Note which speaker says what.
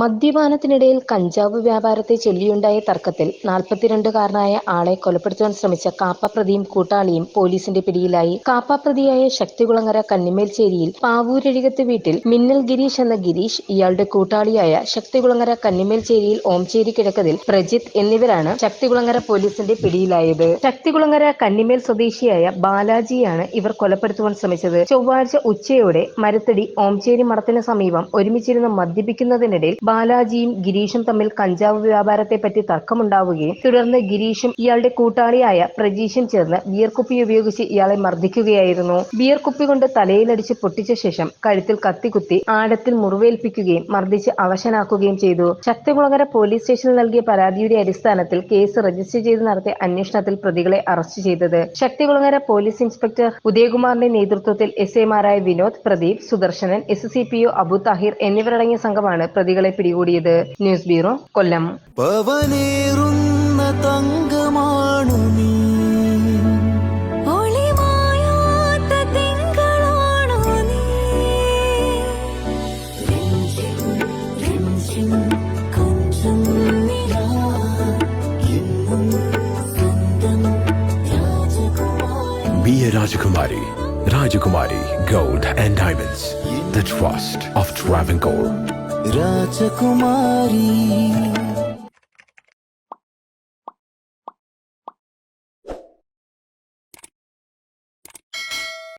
Speaker 1: മദ്യപാനത്തിനിടയിൽ കഞ്ചാവ് വ്യാപാരത്തെ ചൊല്ലിയുണ്ടായ തർക്കത്തിൽ നാൽപ്പത്തിരണ്ടുകാരനായ ആളെ കൊലപ്പെടുത്താൻ ശ്രമിച്ച കാപ്പപ്രതിയും കൂട്ടാളിയും പോലീസിന്റെ പിടിയിലായി. കാപ്പപ്രതിയായ ശക്തികുളങ്ങര കന്നിമേൽച്ചേരിയിൽ പാവൂരഴികത്ത് വീട്ടിൽ മിന്നൽ ഗിരീഷ് എന്ന ഗിരീഷ് ഇയാളുടെ കൂട്ടാളിയായ ശക്തികുളങ്ങര കന്നിമേൽച്ചേരിയിൽ ഓംചേരി കിഴക്കതിൽ പ്രജിത്ത് എന്നിവരാണ് ശക്തികുളങ്ങര പോലീസിന്റെ പിടിയിലായത്. ശക്തികുളങ്ങര കന്നിമേൽ സ്വദേശിയായ ബാലാജിയാണ് ഇവർ കൊലപ്പെടുത്തുവാൻ ശ്രമിച്ചത്. ചൊവ്വാഴ്ച ഉച്ചയോടെ മരത്തടി ഓംചേരി മഠത്തിന് സമീപം ഒരുമിച്ചിരുന്ന് മദ്യപിക്കുന്നതിനിടയിൽ ബാലാജിയും ഗിരീഷും തമ്മിൽ കഞ്ചാവ് വ്യാപാരത്തെ പറ്റി തർക്കമുണ്ടാവുകയും തുടർന്ന് ഗിരീഷും ഇയാളുടെ കൂട്ടാളിയായ പ്രജീഷും ചേർന്ന് ബിയർ കുപ്പി ഉപയോഗിച്ച് ഇയാളെ മർദ്ദിക്കുകയായിരുന്നു. ബിയർ കൊണ്ട് തലയിലടിച്ച് പൊട്ടിച്ച ശേഷം കഴുത്തിൽ കത്തിക്കുത്തി ആഴത്തിൽ മുറിവേൽപ്പിക്കുകയും മർദ്ദിച്ച് അവശനാക്കുകയും ചെയ്തു. ശക്തികുളങ്ങര പോലീസ് സ്റ്റേഷനിൽ നൽകിയ പരാതിയുടെ അടിസ്ഥാനത്തിൽ കേസ് രജിസ്റ്റർ ചെയ്ത് നടത്തിയ അന്വേഷണത്തിൽ പ്രതികളെ അറസ്റ്റ് ചെയ്തത്. ശക്തികുളങ്ങര പോലീസ് ഇൻസ്പെക്ടർ ഉദയകുമാറിന്റെ നേതൃത്വത്തിൽ S എമാരായ Vinod Pradeep Sudarshanan S C P O Abu Thahir എന്നിവരടങ്ങിയ സംഘമാണ് പ്രതികളെ പിടികൂടിയത് ന്യൂസ് ബ്യൂറോ കൊല്ലം
Speaker 2: പവനേറുന്ന തങ്കമാണു നീ
Speaker 3: നിലാ എന്നും സ്വന്തം രാജകുമാരി
Speaker 4: gold and Rajakumari. Rajakumari Gold and Diamonds.
Speaker 2: Rajakumari.